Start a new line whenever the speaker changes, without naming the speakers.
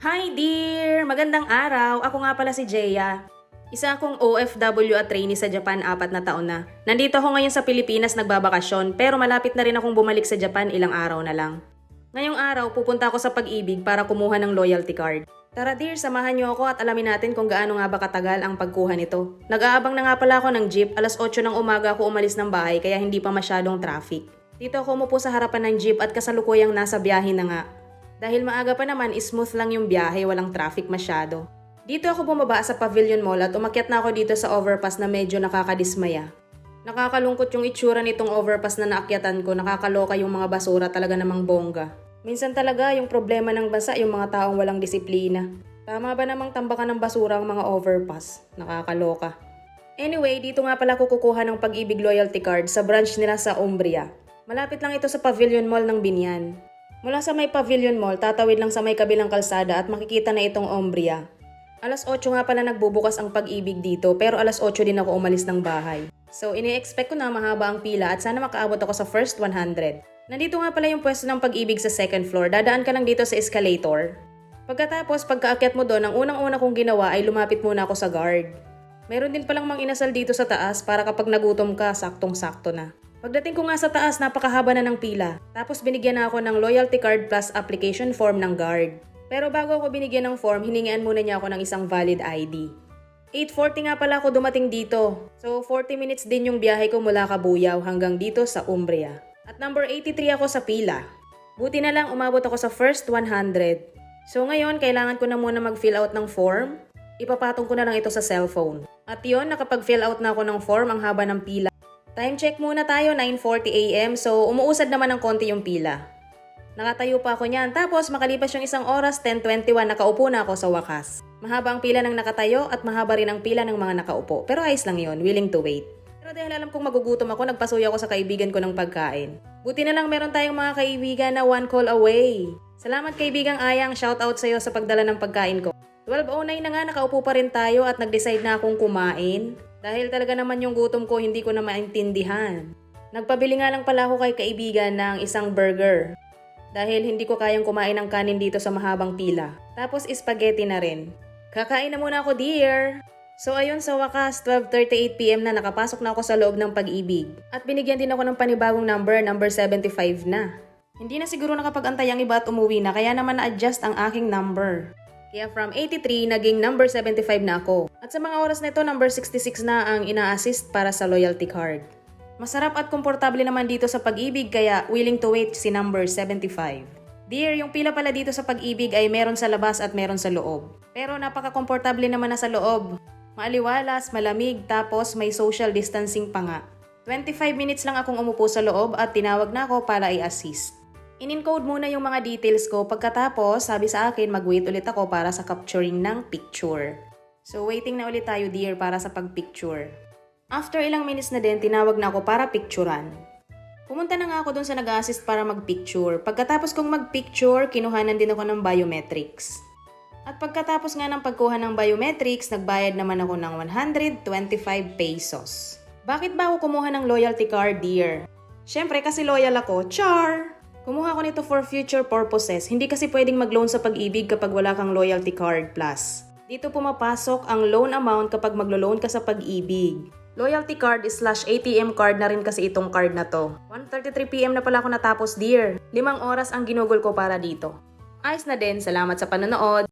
Hi dear! Magandang araw! Ako nga pala si Jeya. Isa akong OFW at trainee sa Japan apat na taon na. Nandito ako ngayon sa Pilipinas nagbabakasyon pero malapit na rin akong bumalik sa Japan ilang araw na lang. Ngayong araw pupunta ako sa pag-ibig para kumuha ng loyalty card. Tara dear, samahan niyo ako at alamin natin kung gaano nga ba katagal ang pagkuha nito. Nag-aabang na nga pala ako ng jeep, alas 8 ng umaga ako umalis ng bahay kaya hindi pa masyadong traffic. Dito ako umupo sa harapan ng jeep at kasalukuyang nasa biyahe na nga. Dahil maaga pa naman, smooth lang yung biyahe, walang traffic masyado. Dito ako bumaba sa Pavilion Mall at umakyat na ako dito sa overpass na medyo nakakadismaya. Nakakalungkot yung itsura nitong overpass na naakyatan ko, nakakaloka yung mga basura talaga namang bongga. Minsan talaga yung problema ng bansa yung mga taong walang disiplina. Tama ba namang tambakan ng basura ang mga overpass? Nakakaloka. Anyway, dito nga pala kukukuha ng pag-ibig loyalty card sa branch nila sa Umbria. Malapit lang ito sa Pavilion Mall ng Binyan. Mula sa may Pavilion Mall, tatawid lang sa may kabilang kalsada at makikita na itong Umbria. Alas 8 nga pala nagbubukas ang pag-ibig dito pero alas 8 din ako umalis ng bahay. So ini-expect ko na mahaba ang pila at sana makaabot ako sa first 100. Nandito nga pala yung pwesto ng pag-ibig sa second floor. Dadaan ka lang dito sa escalator. Pagkatapos, pagkaakyat mo doon, ang unang-una kong ginawa ay lumapit muna ako sa guard. Meron din palang mang inasal dito sa taas para kapag nagutom ka, saktong-sakto na. Pagdating ko nga sa taas, napakahaba na ng pila. Tapos binigyan na ako ng loyalty card plus application form ng guard. Pero bago ako binigyan ng form, hiningian muna niya ako ng isang valid ID. 8.40 nga pala ako dumating dito. So 40 minutes din yung biyahe ko mula Kabuyaw hanggang dito sa Umbria. At number 83 ako sa pila. Buti na lang umabot ako sa first 100. So ngayon, kailangan ko na muna mag-fill out ng form. Ipapatong ko na lang ito sa cellphone. At yon nakapag-fill out na ako ng form ang haba ng pila. Time check muna tayo, 9.40 a.m. So umuusad naman ng konti yung pila. Nakatayo pa ako niyan. Tapos makalipas yung isang oras, 10.21, nakaupo na ako sa wakas. Mahaba ang pila ng nakatayo at mahaba rin ang pila ng mga nakaupo. Pero ayos lang yon, willing to wait. Pero dahil alam kong magugutom ako, nagpasuyo ako sa kaibigan ko ng pagkain. Buti na lang meron tayong mga kaibigan na one call away. Salamat kaibigang Ayang, shoutout sa'yo sa pagdala ng pagkain ko. 12.09 na nga, nakaupo pa rin tayo at nag-decide na akong kumain. Dahil talaga naman yung gutom ko, hindi ko na maintindihan. Nagpabili nga lang pala ako kay kaibigan ng isang burger. Dahil hindi ko kayang kumain ng kanin dito sa mahabang pila. Tapos spaghetti na rin. Kakain na muna ako, dear! So ayun sa wakas, 12.38pm na nakapasok na ako sa loob ng pag-ibig. At binigyan din ako ng panibagong number, number 75 na. Hindi na siguro nakapag-antay ang iba at umuwi na, kaya naman na-adjust ang aking number. Kaya from 83, naging number 75 na ako. At sa mga oras na ito, number 66 na ang ina-assist para sa loyalty card. Masarap at komportable naman dito sa pag-ibig kaya willing to wait si number 75. Dear, yung pila pala dito sa pag-ibig ay meron sa labas at meron sa loob. Pero napaka-komportable naman na sa loob. Maaliwalas, malamig, tapos may social distancing pa nga. 25 minutes lang akong umupo sa loob at tinawag na ako para i-assist. In-encode muna yung mga details ko pagkatapos sabi sa akin mag-wait ulit ako para sa capturing ng picture. So waiting na ulit tayo dear para sa pag-picture. After ilang minutes na din, tinawag na ako para picturean. Pumunta na nga ako dun sa nag-assist para mag-picture. Pagkatapos kong mag-picture, kinuhanan din ako ng biometrics. At pagkatapos nga ng pagkuha ng biometrics, nagbayad naman ako ng 125 pesos. Bakit ba ako kumuha ng loyalty card, dear? Siyempre kasi loyal ako, char! Kumuha ko nito for future purposes. Hindi kasi pwedeng mag-loan sa pag-ibig kapag wala kang loyalty card plus. Dito pumapasok ang loan amount kapag maglo-loan ka sa pag-ibig. Loyalty card slash ATM card na rin kasi itong card na to. 1.33pm na pala ako natapos dear. Limang oras ang ginugol ko para dito. Ayos na din, salamat sa panonood.